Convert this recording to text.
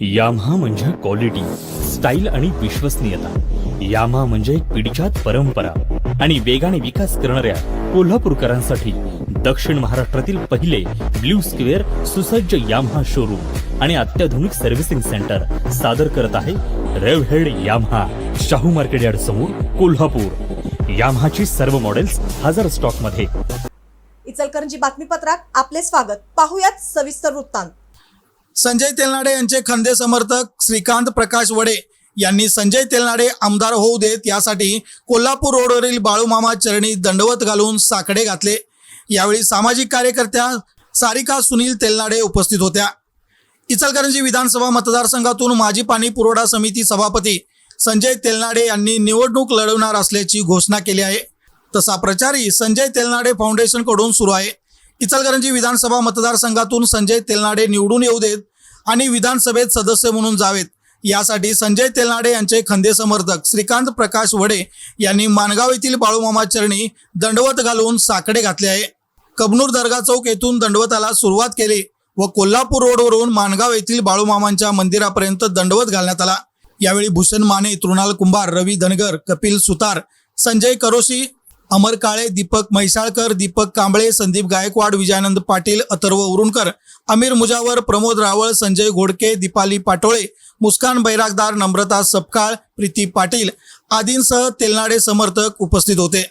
याम्हा म्हणजे quality style आणि विश्वसनीयता. याम्हा म्हणजे एक पिढीजात परंपरा आणि वेगाने विकास करणाऱ्या कोल्हापूरकरांसाठी दक्षिण महाराष्ट्रातील पहिले ब्ल्यू स्क्वेअर सुसज्ज याम्हा शोरूम आणि अत्याधुनिक सर्व्हिसिंग सेंटर सादर करत आहे Revhead Yamaha Shahu market yard समोर कोल्हापूर. याम्हाची सर्व मॉडेल्स हजार स्टॉकमध्ये. इचलकरंजी बातमीपत्रात आपले स्वागत. पाहुयात सविस्तर वृत्तांत. संजय तेलनाडे यांचे खंदे समर्थक श्रीकांत प्रकाश वडे यांनी संजय तेलनाडे आमदार होऊ देत यासाठी कोल्हापूर रोडवरील बाळूमामा चरणी दंडवत घालून साकडे घातले. यावेळी सामाजिक कार्यकर्त्या सारिका सुनील तेलनाडे उपस्थित होत्या. इचलकरंजी विधानसभा मतदारसंघातून माजी पाणी पुरवठा समिती सभापती संजय तेलनाडे यांनी निवडणूक लढवणार असल्याची घोषणा केली आहे. तसा प्रचारही संजय तेलनाडे फाउंडेशनकडून सुरू आहे. इचलकरंजी विधानसभा मतदारसंघातून संजय तेलनाडे निवडून येऊ देत आणि विधानसभेत सदस्य म्हणून जावेत. यासाठी संजय तेलनाडे यांचे खंदे समर्थक श्रीकांत प्रकाश वडे यांनी माणगाव येथील बाळूमामा चरणी दंडवत घालून साकडे घातले आहे. कबनूर दर्गा चौक येथून दंडवताला सुरुवात केली व कोल्हापूर रोडवरून माणगाव येथील बाळूमामांच्या मंदिरापर्यंत दंडवत घालण्यात आला. यावेळी भूषण माने तृणाल कुंभार रवी धनगर कपिल सुतार संजय करोशी अमर काळे दीपक म्हैसाळकर दीपक कांबळे संदीप गायकवाड विजयानंद पाटील अथर्व उरुणकर अमीर मुजावर प्रमोद रावळ संजय घोडके दीपाली पाटोळे मुस्कान बैरागदार नम्रता सपकाळ प्रीती पाटील आदींसह तेलनाडे समर्थक उपस्थित होते.